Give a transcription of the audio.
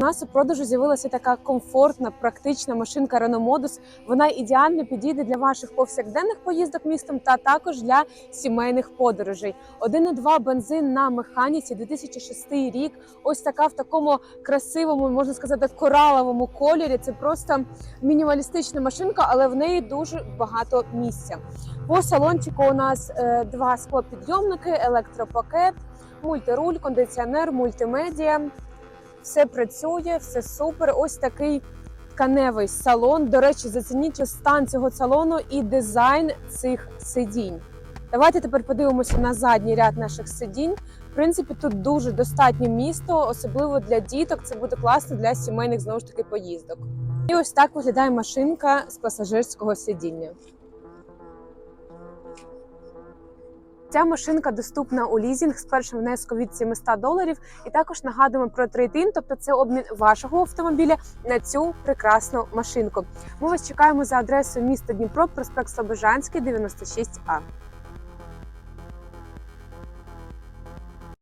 У нас у продажу з'явилася така комфортна, практична машинка Renault Modus. Вона ідеально підійде для ваших повсякденних поїздок містом та також для сімейних подорожей. 1,2 бензин на механіці 2006 рік. Ось така в такому красивому, можна сказати, кораловому кольорі. Це просто мінімалістична машинка, але в неї дуже багато місця. По салончику у нас е, два склопідйомники, електропакет, мультируль, кондиціонер, мультимедіа. Все працює, все супер. Ось такий тканевий салон. До речі, зацініть стан цього салону і дизайн цих сидінь. Давайте тепер подивимося на задній ряд наших сидінь. В принципі, тут дуже достатньо місто, особливо для діток. Це буде класно для сімейних знову ж таки поїздок. І ось так виглядає машинка з пасажирського сидіння. Ця машинка доступна у лізінг з першим внеском від 700 доларів. І також нагадуємо про трейдин, тобто це обмін вашого автомобіля на цю прекрасну машинку. Ми вас чекаємо за адресою міста Дніпро, проспект Слобожанський, 96А.